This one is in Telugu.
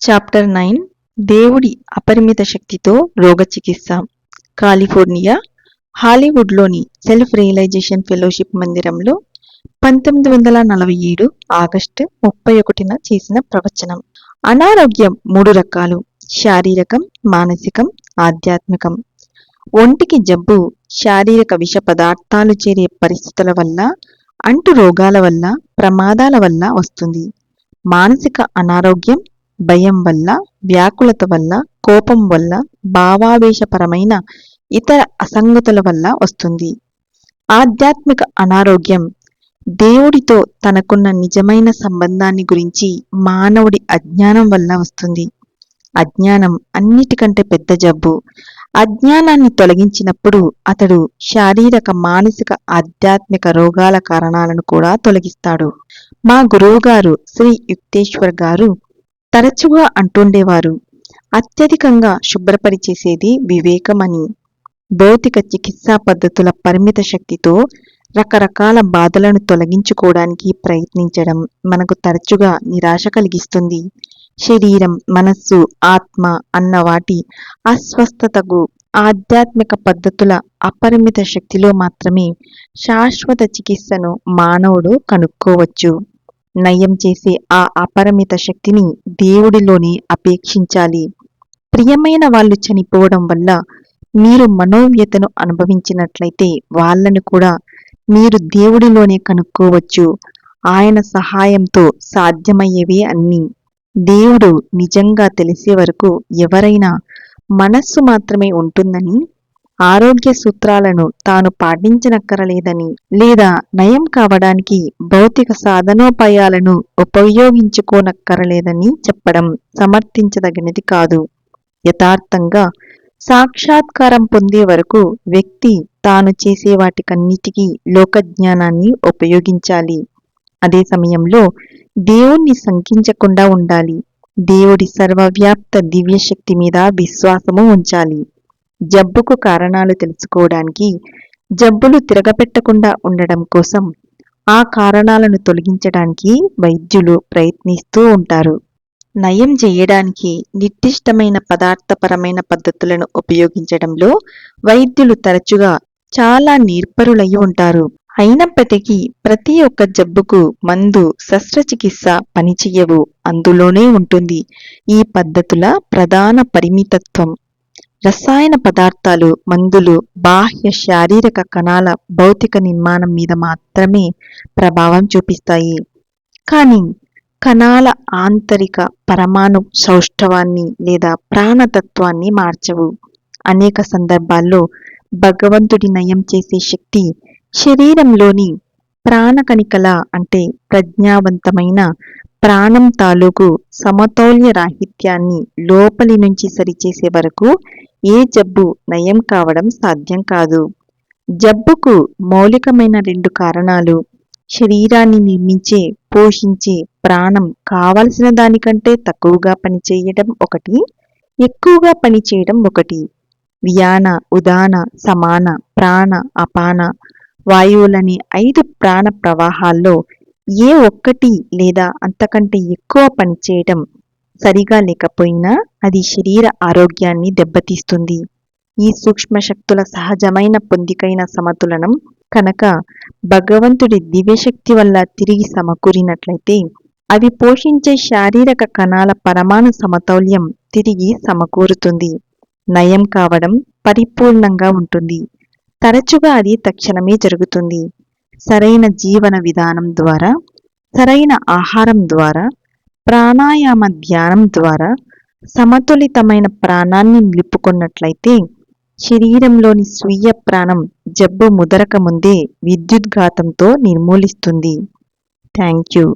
చాప్టర్ నైన్ దేవుడి అపరిమిత శక్తితో రోగ చికిత్స కాలిఫోర్నియా హాలీవుడ్లోని సెల్ఫ్ రియలైజేషన్ ఫెలోషిప్ మందిరంలో పంతొమ్మిది వందల నలభై ఏడు ఆగస్టు ముప్పై ఒకటిన చేసిన ప్రవచనం. అనారోగ్యం మూడు రకాలు శారీరకం మానసికం ఆధ్యాత్మికం. ఒంటికి జబ్బు శారీరక విష పదార్థాలు చేరే పరిస్థితుల వల్ల అంటు రోగాల వల్ల ప్రమాదాల వల్ల వస్తుంది. మానసిక అనారోగ్యం భయం వల్ల వ్యాకులత వల్ల కోపం వల్ల భావావేశపరమైన ఇతర అసంగతుల వల్ల వస్తుంది. ఆధ్యాత్మిక అనారోగ్యం దేవుడితో తనకున్న నిజమైన సంబంధాన్ని గురించి మానవుడి అజ్ఞానం వల్ల వస్తుంది. అజ్ఞానం అన్నిటికంటే పెద్ద జబ్బు. అజ్ఞానాన్ని తొలగించినప్పుడు అతడు శారీరక మానసిక ఆధ్యాత్మిక రోగాల కారణాలను కూడా తొలగిస్తాడు. మా గురువుగారు శ్రీ యుక్తేశ్వర్ గారు తరచుగా అంటుండేవారు. అత్యధికంగా శుభ్రపరిచేసేది వివేకమని. భౌతిక చికిత్సా పద్ధతుల పరిమిత శక్తితో రకరకాల బాధలను తొలగించుకోవడానికి ప్రయత్నించడం మనకు తరచుగా నిరాశ కలిగిస్తుంది. శరీరం మనస్సు ఆత్మ అన్న వాటి అస్వస్థతకు ఆధ్యాత్మిక పద్ధతుల అపరిమిత శక్తిలో మాత్రమే శాశ్వత చికిత్సను మానవుడు కనుక్కోవచ్చు. నయం చేసే ఆ అపరిమిత శక్తిని దేవుడిలోనే అపేక్షించాలి. ప్రియమైన వాళ్ళు చనిపోవడం వల్ల మీరు మనోవ్యతను అనుభవించినట్లయితే వాళ్ళను కూడా మీరు దేవుడిలోనే కనుక్కోవచ్చు. ఆయన సహాయంతో సాధ్యమయ్యేవే అన్నీ. దేవుడు నిజంగా తెలిసే వరకు ఎవరైనా మనస్సు మాత్రమే ఉంటుందని ఆరోగ్య సూత్రాలను తాను పాటించనక్కరలేదని లేదా నయం కావడానికి భౌతిక సాధనోపాయాలను ఉపయోగించుకోనక్కరలేదని చెప్పడం సమర్థించదగినది కాదు. యథార్థంగా సాక్షాత్కారం పొందే వరకు వ్యక్తి తాను చేసే వాటికన్నిటికీ లోకజ్ఞానాన్ని ఉపయోగించాలి. అదే సమయంలో దేవుణ్ణి శంకించకుండా ఉండాలి. దేవుడి సర్వవ్యాప్త దివ్యశక్తి మీద విశ్వాసము ఉంచాలి. జబ్బుకు కారణాలు తెలుసుకోవడానికి జబ్బులు తిరగపెట్టకుండా ఉండడం కోసం ఆ కారణాలను తొలగించడానికి వైద్యులు ప్రయత్నిస్తూ ఉంటారు. నయం చేయడానికి నిర్దిష్టమైన పదార్థపరమైన పద్ధతులను ఉపయోగించడంలో వైద్యులు తరచుగా చాలా నిర్పరులై ఉంటారు. అయినప్పటికీ ప్రతి ఒక్క జబ్బుకు మందు శస్త్రచికిత్స పనిచేయవు. అందులోనే ఉంటుంది ఈ పద్ధతుల ప్రధాన పరిమితత్వం. రసాయన పదార్థాలు మందులు బాహ్య శారీరక కణాల భౌతిక నిర్మాణం మీద మాత్రమే ప్రభావం చూపిస్తాయి. కానీ కణాల ఆంతరిక పరమాణు సౌష్ఠవాన్ని లేదా ప్రాణతత్వాన్ని మార్చవు. అనేక సందర్భాల్లో భగవంతుడి నయం చేసే శక్తి శరీరంలోని ప్రాణకణికల అంటే ప్రజ్ఞావంతమైన ప్రాణం తాలూకు సమతౌల్య రాహిత్యాన్ని లోపలి నుంచి సరిచేసే వరకు ఏ జబ్బు నయం కావడం సాధ్యం కాదు. జబ్బుకు మౌలికమైన రెండు కారణాలు శరీరాన్ని నిర్మించే పోషించే ప్రాణం కావలసిన దానికంటే తక్కువగా పనిచేయడం ఒకటి ఎక్కువగా పనిచేయడం ఒకటి. వ్యాన ఉదాన సమాన ప్రాణ అపాన వాయువులని ఐదు ప్రాణ ప్రవాహాల్లో ఏ ఒక్కటి లేదా అంతకంటే ఎక్కువ పనిచేయటం సరిగా లేకపోయినా అది శరీర ఆరోగ్యాన్ని దెబ్బతీస్తుంది. ఈ సూక్ష్మ శక్తుల సహజమైన పొందికైన సమతులనం కనుక భగవంతుడి దివ్యశక్తి వల్ల తిరిగి సమకూరినట్లయితే అవి పోషించే శారీరక కణాల పరమాణు సమతౌల్యం తిరిగి సమకూరుతుంది. నయం కావడం పరిపూర్ణంగా ఉంటుంది. తరచుగా అది తక్షణమే జరుగుతుంది. సరైన జీవన విధానం ద్వారా సరైన ఆహారం ద్వారా ప్రాణాయామ ధ్యానం ద్వారా సమతులితమైన ప్రాణాన్ని నిలుపుకున్నట్లయితే శరీరంలోని స్వీయ ప్రాణం జబ్బు ముదరక ముందే విద్యుద్ఘాతంతో నిర్మూలిస్తుంది. Thank you.